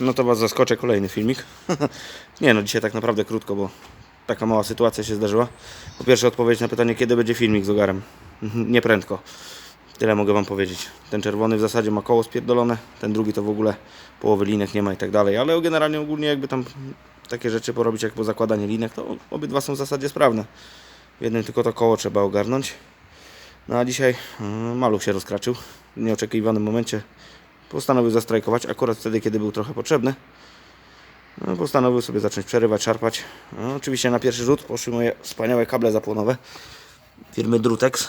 No to Was zaskoczę, kolejny filmik. nie no, dzisiaj tak naprawdę krótko, bo taka mała sytuacja się zdarzyła. Po pierwsze odpowiedź na pytanie, kiedy będzie filmik z ogarem. nie prędko. Tyle mogę Wam powiedzieć. Ten czerwony w zasadzie ma koło spierdolone, ten drugi to w ogóle połowy linek nie ma i tak dalej, ale generalnie ogólnie jakby tam takie rzeczy porobić jak po zakładanie linek, to obydwa są w zasadzie sprawne. W jednym tylko to koło trzeba ogarnąć. No a dzisiaj mm, maluch się rozkraczył w nieoczekiwanym momencie. Postanowił zastrajkować, akurat wtedy, kiedy był trochę potrzebny. No, postanowił sobie zacząć przerywać, szarpać. No, oczywiście na pierwszy rzut poszły moje wspaniałe kable zapłonowe firmy Drutex,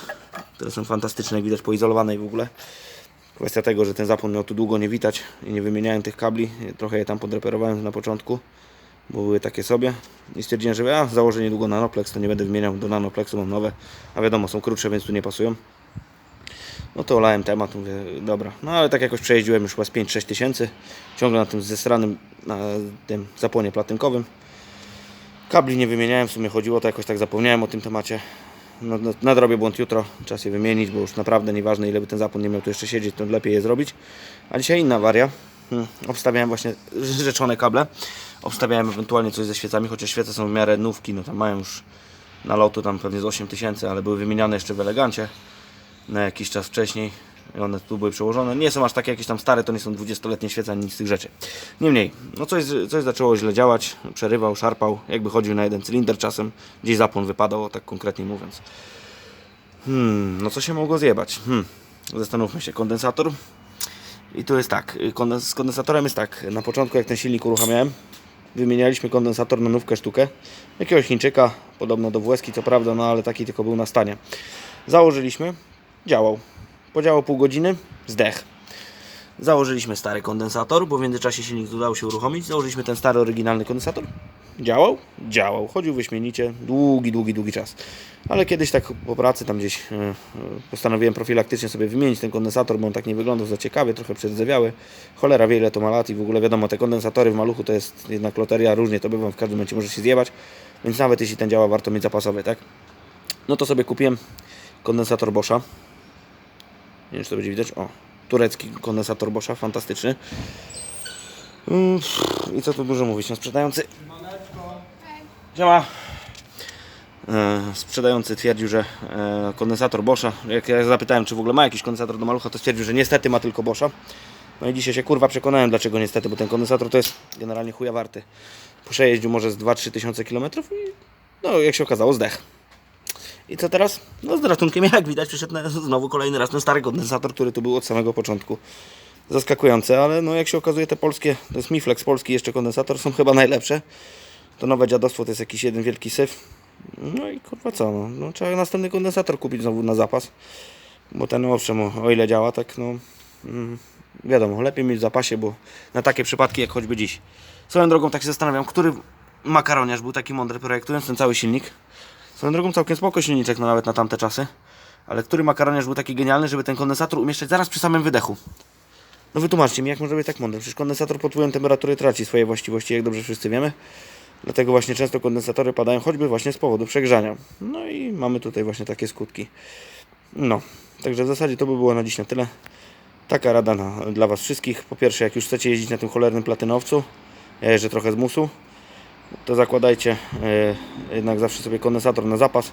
które są fantastyczne, widać poizolowane i w ogóle. Kwestia tego, że ten zapłon miał tu długo nie witać i nie wymieniałem tych kabli. Trochę je tam podreperowałem na początku, bo były takie sobie. I stwierdziłem, że ja założę niedługo nanoplex, to nie będę wymieniał. Do nanoplexu mam nowe, a wiadomo, są krótsze, więc tu nie pasują. No to olałem temat, mówię, dobra. No ale tak jakoś przejeździłem już chyba z 5-6 tysięcy. Ciągle na tym zesranym, na tym zapłonie platynkowym. Kabli nie wymieniałem, w sumie chodziło to jakoś tak zapomniałem o tym temacie. No, no, nadrobię błąd jutro, czas je wymienić, bo już naprawdę nieważne ile by ten zapłon nie miał tu jeszcze siedzieć, to lepiej je zrobić. A dzisiaj inna waria. Hmm, obstawiałem właśnie rzeczone kable. Obstawiałem ewentualnie coś ze świecami, chociaż świece są w miarę nówki, no tam mają już na lotu tam pewnie z 8000, ale były wymieniane jeszcze w elegancie na jakiś czas wcześniej. One tu były przełożone. Nie są aż takie jakieś tam stare, to nie są 20-letnie świece ani nic z tych rzeczy. Niemniej, no coś, coś zaczęło źle działać, przerywał, szarpał, jakby chodził na jeden cylinder czasem, gdzieś zapłon wypadał, tak konkretnie mówiąc. Hmm, no co się mogło zjebać? Hmm, zastanówmy się, kondensator. I tu jest tak, z kondensatorem jest tak, na początku jak ten silnik uruchamiałem, wymienialiśmy kondensator na nówkę sztukę, jakiegoś Chińczyka, podobno do WSki co prawda, no ale taki tylko był na stanie. Założyliśmy, działał. Podziałał pół godziny, zdech. Założyliśmy stary kondensator, bo w międzyczasie silnik udało się uruchomić. Założyliśmy ten stary, oryginalny kondensator. Działał? Działał. Chodził wyśmienicie. Długi, długi, długi czas. Ale kiedyś tak po pracy tam gdzieś e, e, postanowiłem profilaktycznie sobie wymienić ten kondensator, bo on tak nie wyglądał za ciekawie, trochę przedzewiały. Cholera wie ile to ma lat i w ogóle wiadomo, te kondensatory w maluchu to jest jednak loteria, różnie to bywa, w każdym momencie może się zjebać. Więc nawet jeśli ten działa, warto mieć zapasowy, tak? No to sobie kupiłem kondensator Boscha. Nie wiem, czy to będzie widać. O, turecki kondensator Boscha, fantastyczny. Mm, I co tu dużo mówić, no sprzedający... Siema. E, sprzedający twierdził, że e, kondensator Boscha, jak ja zapytałem, czy w ogóle ma jakiś kondensator do malucha, to stwierdził, że niestety ma tylko Boscha. No i dzisiaj się kurwa przekonałem, dlaczego niestety, bo ten kondensator to jest generalnie chuja warty. Przejeździł może z 2-3 tysiące kilometrów i no jak się okazało zdech. I co teraz? No z ratunkiem jak widać przyszedł na- znowu kolejny raz ten stary kondensator, który tu był od samego początku. Zaskakujące, ale no jak się okazuje te polskie, to jest Miflex polski jeszcze kondensator, są chyba najlepsze. To nowe dziadostwo to jest jakiś jeden wielki syf. No i kurwa co, no, no trzeba następny kondensator kupić znowu na zapas. Bo ten owszem, o ile działa, tak no mm, wiadomo, lepiej mieć w zapasie, bo na takie przypadki jak choćby dziś. Swoją drogą tak się zastanawiam, który makaroniarz był taki mądry projektując ten cały silnik. Swoją drogą całkiem spoko silniczek, no nawet na tamte czasy. Ale który makaroniarz był taki genialny, żeby ten kondensator umieszczać zaraz przy samym wydechu? No wytłumaczcie mi, jak może być tak mądry? Przecież kondensator pod wpływem temperatury traci swoje właściwości, jak dobrze wszyscy wiemy. Dlatego właśnie często kondensatory padają, choćby właśnie z powodu przegrzania. No i mamy tutaj właśnie takie skutki. No, także w zasadzie to by było na dziś na tyle. Taka rada na, dla Was wszystkich. Po pierwsze, jak już chcecie jeździć na tym cholernym platynowcu, ja jeżdżę trochę z musu, to zakładajcie e, jednak zawsze sobie kondensator na zapas.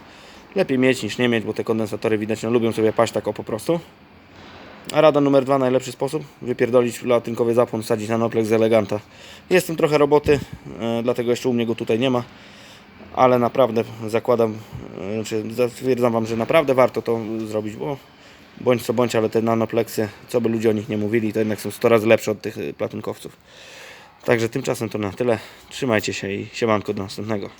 Lepiej mieć niż nie mieć, bo te kondensatory widać no, lubią sobie paść tak o po prostu. A rada numer dwa, najlepszy sposób, wypierdolić latynkowy zapłon, wsadzić na noplex z eleganta. Jest tym trochę roboty, e, dlatego jeszcze u mnie go tutaj nie ma. Ale naprawdę zakładam, e, znaczy zatwierdzam Wam, że naprawdę warto to zrobić, bo bądź co bądź, ale te nanopleksy, co by ludzie o nich nie mówili, to jednak są 100 razy lepsze od tych platynkowców. Także tymczasem to na tyle. Trzymajcie się i siemanko do następnego.